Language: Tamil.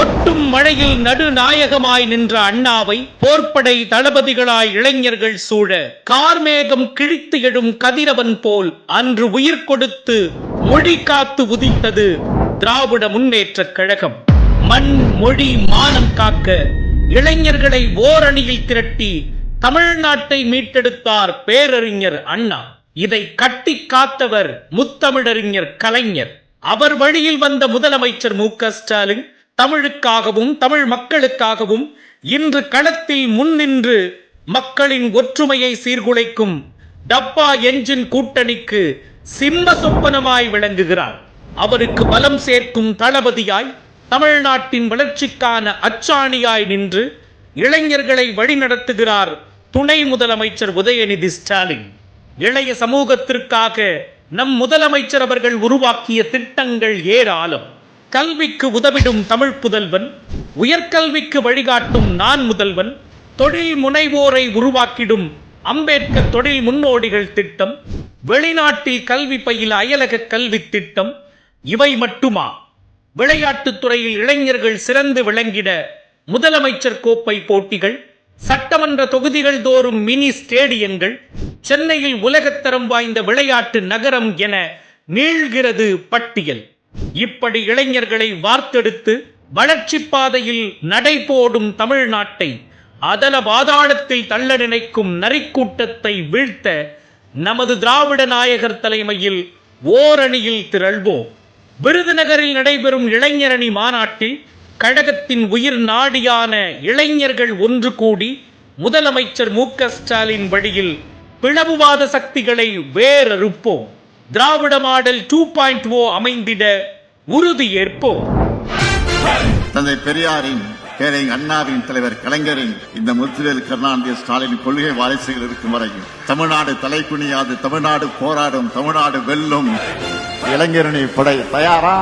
கொட்டும் மழையில் நடுநாயகமாய் நின்ற அண்ணாவை போர்ப்படை தளபதிகளாய் இளைஞர்கள் சூழ கார்மேகம் கிழித்து எழும் கதிரவன் போல் அன்று உயிர் கொடுத்து மொழி காத்து உதித்தது திராவிட முன்னேற்ற கழகம். மண் மொழி மானம் காக்க இளைஞர்களை ஓரணியில் திரட்டி தமிழ்நாட்டை மீட்டெடுத்தார் பேரறிஞர் அண்ணா. இதை கட்டி காத்தவர் முத்தமிழறிஞர் கலைஞர். அவர் வழியில் வந்த முதலமைச்சர் மு க ஸ்டாலின் தமிழுக்காகவும் தமிழ் மக்களுக்காகவும் இன்று களத்தில் முன்னின்று மக்களின் ஒற்றுமையை சீர்குலைக்கும் டப்பா என்ஜின் கூட்டணிக்கு சிம்ம சொப்பனமாய் விளங்குகிறார். அவருக்கு பலம் சேர்க்கும் தளபதியாய் தமிழ்நாட்டின் வளர்ச்சிக்கான அச்சாணியாய் நின்று இளைஞர்களை வழிநடத்துகிறார் துணை முதலமைச்சர் உதயநிதி ஸ்டாலின். இளைய சமூகத்திற்காக நம் முதலமைச்சர் அவர்கள் உருவாக்கிய திட்டங்கள் ஏராளம். கல்விக்கு உதவிடும் தமிழ் புதல்வன் உயர்கல்விக்கு வழிகாட்டும் நான் முதல்வன் தொழில் முனைவோரை உருவாக்கிடும் அம்பேத்கர் தொழில் முன்னோடிகள் திட்டம் வெளிநாட்டில் கல்வி பயில அயலக கல்வி திட்டம் இவை மட்டுமா? விளையாட்டுத் துறையில் இளைஞர்கள் சிறந்து விளங்கிட முதலமைச்சர் கோப்பை போட்டிகள் சட்டமன்ற தொகுதிகள் தோறும் மினி ஸ்டேடியங்கள் சென்னையில் உலகத்தரம் வாய்ந்த விளையாட்டு நகரம் என நீள்கிறது பட்டியல். இப்படி இளைஞர்களை வார்த்தெடுத்து வளர்ச்சிப் பாதையில் நடைபோடும் தமிழ்நாட்டை அதல பாதாளத்தில் தள்ள நினைக்கும் நரிக்கூட்டத்தை வீழ்த்த நமது திராவிட நாயகர் தலைமையில் ஓரணியில் திரள்வோம். விருதுநகரில் நடைபெறும் இளைஞரணி மாநாட்டில் கழகத்தின் உயிர் நாடியான இளைஞர்கள் ஒன்று கூடி முதலமைச்சர் மு ஸ்டாலின் வழியில் பிளவுவாத சக்திகளை வேறறுப்போம். Dravida model two point O அமைந்திட உறுதி ஏற்போம். தந்தை பெரியாரின் பேரை அண்ணாவின் தலைவர் கலைஞரின் இந்த முத்துவேல் கருணாநிதி ஸ்டாலின் கொள்கை வாரிசுகள் இருக்கும் வரையும் தமிழ்நாடு தலை குனியாது தமிழ்நாடு போராடும் தமிழ்நாடு வெல்லும். இளைஞரணி படை தயாரா?